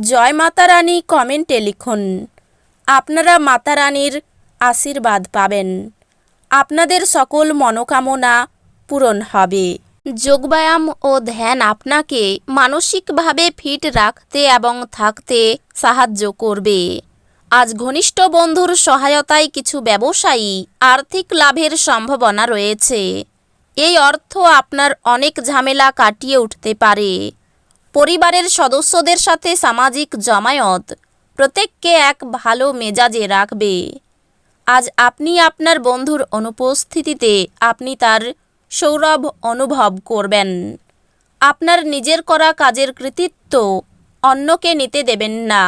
জয় মাতারানী কমেন্টে লিখুন, আপনারা মাতারানীর আশীর্বাদ পাবেন। আপনাদের সকল মনোকামনা পূরণ হবে। যোগব্যায়াম ও ধ্যান আপনাকে মানসিকভাবে ফিট রাখতে এবং থাকতে সাহায্য করবে। আজ ঘনিষ্ঠ বন্ধুর সহায়তায় কিছু ব্যবসায়ী আর্থিক লাভের সম্ভাবনা রয়েছে। এই অর্থ আপনার অনেক ঝামেলা কাটিয়ে উঠতে পারে। পরিবারের সদস্যদের সাথে সামাজিক জমায়ত। প্রত্যেককে এক ভালো মেজাজে রাখবে। আজ আপনি আপনার বন্ধুর অনুপস্থিতিতে আপনি তার সৌরভ অনুভব করবেন। আপনার নিজের করা কাজের কৃতিত্ব অন্যকে নিতে দেবেন না।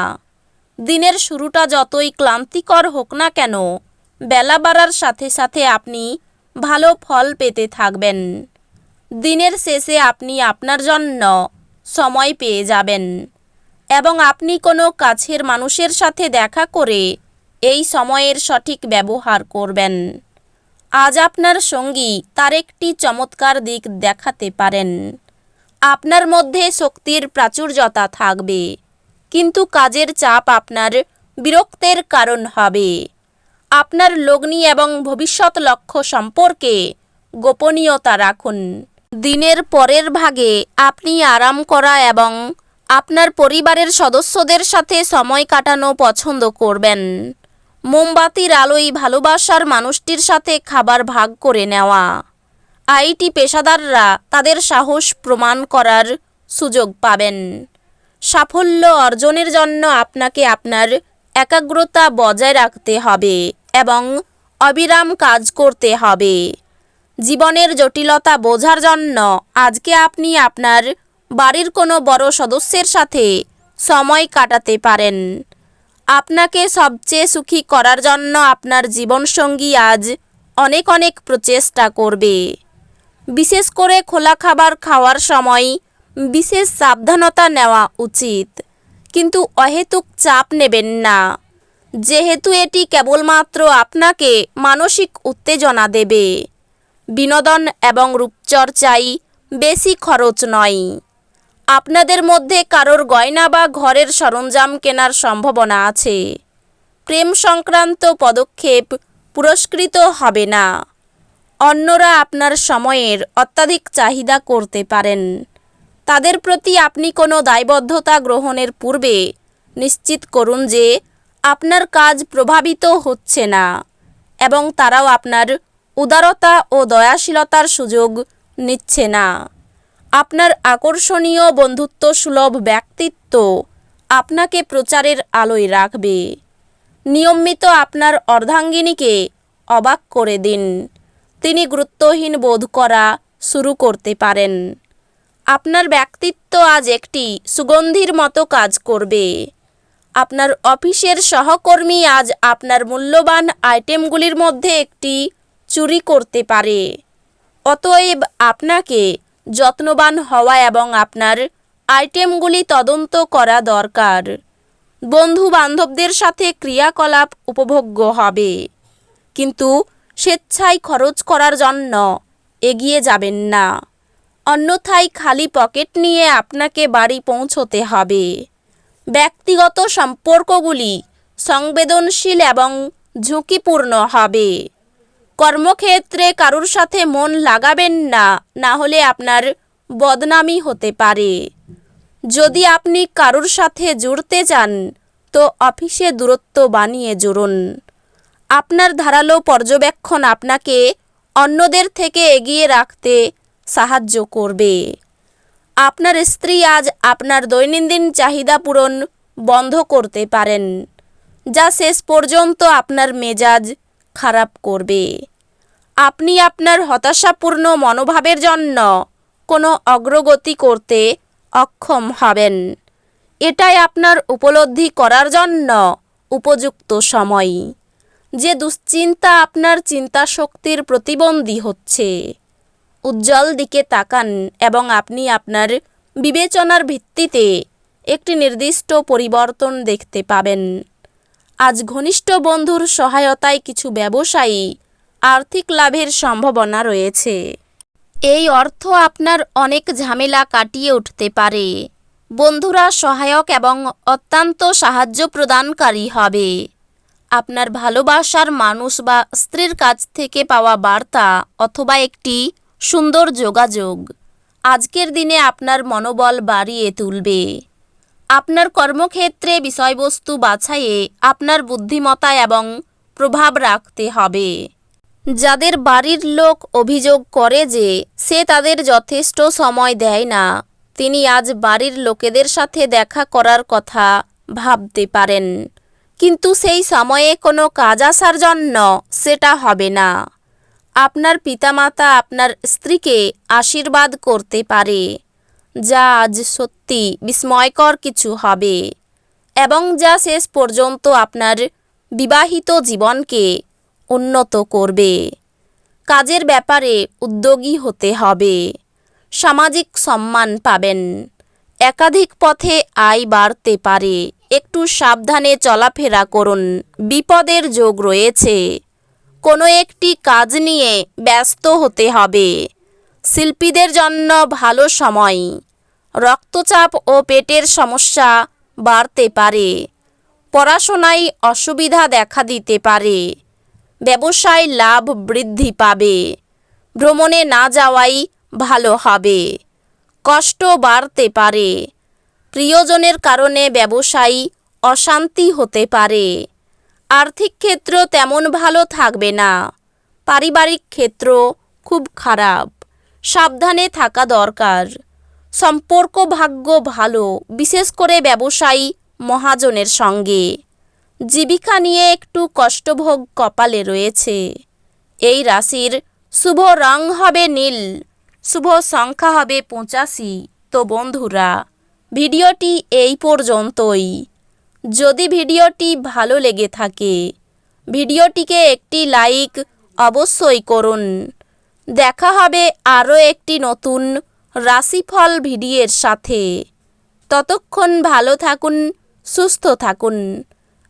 দিনের শুরুটা যতই ক্লান্তিকর হোক না কেন, বেলা বাড়ার সাথে সাথে আপনি ভালো ফল পেতে থাকবেন। দিনের শেষে আপনি আপনার জন্য সময় পেয়ে যাবেন। এবং আপনি কোনো কাছের মানুষের সাথে দেখা করে এই সময়ের সঠিক ব্যবহার করবেন। আজ আপনার সঙ্গী তার একটি চমৎকার দিক দেখাতে পারেন। আপনার মধ্যে শক্তির প্রাচুর্যতা থাকবে, কিন্তু কাজের চাপ আপনার বিরক্তের কারণ হবে। আপনার লগ্নি এবং ভবিষ্যৎ লক্ষ্য সম্পর্কে গোপনীয়তা রাখুন। দিনের পরের ভাগে আপনি আরাম করা এবং আপনার পরিবারের সদস্যদের সাথে সময় কাটানো পছন্দ করবেন। মোমবাতির আলোয় ভালোবাসার মানুষটির সাথে খাবার ভাগ করে নেওয়া। আইটি পেশাদাররা তাদের সাহস প্রমাণ করার সুযোগ পাবেন। সাফল্য অর্জনের জন্য আপনাকে আপনার একাগ্রতা বজায় রাখতে হবে এবং অবিরাম কাজ করতে হবে। জীবনের জটিলতা বোঝার জন্য আজকে আপনি আপনার বাড়ির কোনো বড় সদস্যের সাথে সময় কাটাতে পারেন। আপনাকে সবচেয়ে সুখী করার জন্য আপনার জীবনসঙ্গী আজ অনেক অনেক প্রচেষ্টা করবে। বিশেষ করে খোলা খাবার খাওয়ার সময় বিশেষ সাবধানতা নেওয়া উচিত। কিন্তু অহেতুক চাপ নেবেন না। যেহেতু এটি কেবলমাত্র আপনাকে মানসিক উত্তেজনা দেবে। বিনোদন এবং রূপচর্চাই বেশি খরচ নয়। আপনাদের মধ্যে কারোর গয়না বা ঘরের সরঞ্জাম কেনার সম্ভাবনা আছে। প্রেম সংক্রান্ত পদক্ষেপ পুরস্কৃত হবে না। অন্যরা আপনার সময়ের অত্যাধিক চাহিদা করতে পারেন। তাদের প্রতি আপনি কোনো দায়বদ্ধতা গ্রহণের পূর্বে নিশ্চিত করুন যে আপনার কাজ প্রভাবিত হচ্ছে না এবং তারাও আপনার উদারতা ও দয়াশীলতার সুযোগ নিচ্ছে না। আপনার আকর্ষণীয় বন্ধুত্ব সুলভ ব্যক্তিত্ব আপনাকে প্রচারের আলোয় রাখবে। নিয়মিত আপনার অর্ধাঙ্গিনীকে অবাক করে দিন। তিনি গুরুত্বহীন বোধ করা শুরু করতে পারেন। আপনার ব্যক্তিত্ব আজ একটি সুগন্ধির মতো কাজ করবে। আপনার অফিসের সহকর্মী আজ আপনার মূল্যবান আইটেমগুলির মধ্যে একটি চুরি করতে পারে। অতএব আপনাকে যত্নবান হওয়া এবং আপনার আইটেমগুলি তদন্ত করা দরকার। বন্ধু বান্ধবদের সাথে ক্রিয়াকলাপ উপভোগ্য হবে। কিন্তু স্বেচ্ছায় খরচ করার জন্য এগিয়ে যাবেন না। অন্যথায় খালি পকেট নিয়ে আপনাকে বাড়ি পৌঁছতে হবে। ব্যক্তিগত সম্পর্কগুলি সংবেদনশীল এবং ঝুঁকিপূর্ণ হবে। কর্মক্ষেত্রে কারুর সাথে মন লাগাবেন না না হলে আপনার বদনামি হতে পারে। যদি আপনি কারুর সাথে জুড়তে চান, তো অফিসে দূরত্ব বানিয়ে জুড়ুন। আপনার ধারালো পর্যবেক্ষণ আপনাকে অন্যদের থেকে এগিয়ে রাখতে সাহায্য করবে। আপনার স্ত্রী আজ আপনার দৈনন্দিন চাহিদা পূরণ বন্ধ করতে পারেন, যা শেষ পর্যন্ত আপনার মেজাজ খারাপ করবে। আপনি আপনার হতাশাপূর্ণ মনোভাবের জন্য কোনো অগ্রগতি করতে অক্ষম হবেন। এটাই আপনার উপলব্ধি করার জন্য উপযুক্ত সময়। যে দুশ্চিন্তা আপনার চিন্তা শক্তির প্রতিবন্ধী হচ্ছে, উজ্জ্বল দিকে তাকান এবং আপনি আপনার বিবেচনার ভিত্তিতে একটি নির্দিষ্ট পরিবর্তন দেখতে পাবেন। আজ ঘনিষ্ঠ বন্ধুর সহায়তায় কিছু ব্যবসায়ী আর্থিক লাভের সম্ভাবনা রয়েছে। এই অর্থ আপনার অনেক ঝামেলা কাটিয়ে উঠতে পারে। বন্ধুরা সহায়ক এবং অত্যন্ত সাহায্য প্রদানকারী হবে। আপনার ভালোবাসার মানুষ বা স্ত্রীর কাছ থেকে পাওয়া বার্তা অথবা একটি সুন্দর যোগাযোগ আজকের দিনে আপনার মনোবল বাড়িয়ে তুলবে। আপনার কর্মক্ষেত্রে বিষয়বস্তু বাছাইয়ে আপনার বুদ্ধিমতা এবং প্রভাব রাখতে হবে। যাদের বাড়ির লোক অভিযোগ করে যে সে তাদের যথেষ্ট সময় দেয় না, তিনি আজ বাড়ির লোকেদের সাথে দেখা করার কথা ভাবতে পারেন। কিন্তু সেই সময়ে কোনো কাজ আসার জন্য সেটা হবে না। আপনার পিতামাতা আপনার স্ত্রীকে আশীর্বাদ করতে পারে, যা আজ সত্যি বিস্ময়কর কিছু হবে, এবং যা শেষ পর্যন্ত আপনার বিবাহিত জীবনকে উন্নত করবে। কাজের ব্যাপারে উদ্যোগী হতে হবে। সামাজিক সম্মান পাবেন। একাধিক পথে আয় বাড়তে পারে। একটু সাবধানে চলাফেরা করুন। বিপদের যোগ রয়েছে। কোনো একটি কাজ নিয়ে ব্যস্ত হতে হবে। শিল্পীদের জন্য ভালো সময়। রক্তচাপ ও পেটের সমস্যা বাড়তে পারে। পড়াশোনায় অসুবিধা দেখা দিতে পারে। ব্যবসায় লাভ বৃদ্ধি পাবে। ভ্রমণে না যাওয়াই ভালো হবে। কষ্ট বাড়তে পারে। প্রিয়জনের কারণে ব্যবসায়ী অশান্তি হতে পারে। আর্থিক ক্ষেত্র তেমন ভালো থাকবে না। পারিবারিক ক্ষেত্র খুব খারাপ। সাবধানে থাকা দরকার। সম্পর্ক ভাগ্য ভালো, বিশেষ করে ব্যবসায়ী মহাজনের সঙ্গে। জীবিকা নিয়ে একটু কষ্টভোগ কপালে রয়েছে। এই রাশির শুভ রং হবে নীল, শুভ সংখ্যা হবে পঁচাশি। তো বন্ধুরা, ভিডিওটি এই পর্যন্তই। যদি ভিডিওটি ভালো লেগে থাকে, ভিডিওটিকে একটি লাইক অবশ্যই করুন। দেখা হবে আরও একটি নতুন রাশিফল ভিডিওর সাথে। ততক্ষণ ভালো থাকুন, সুস্থ থাকুন।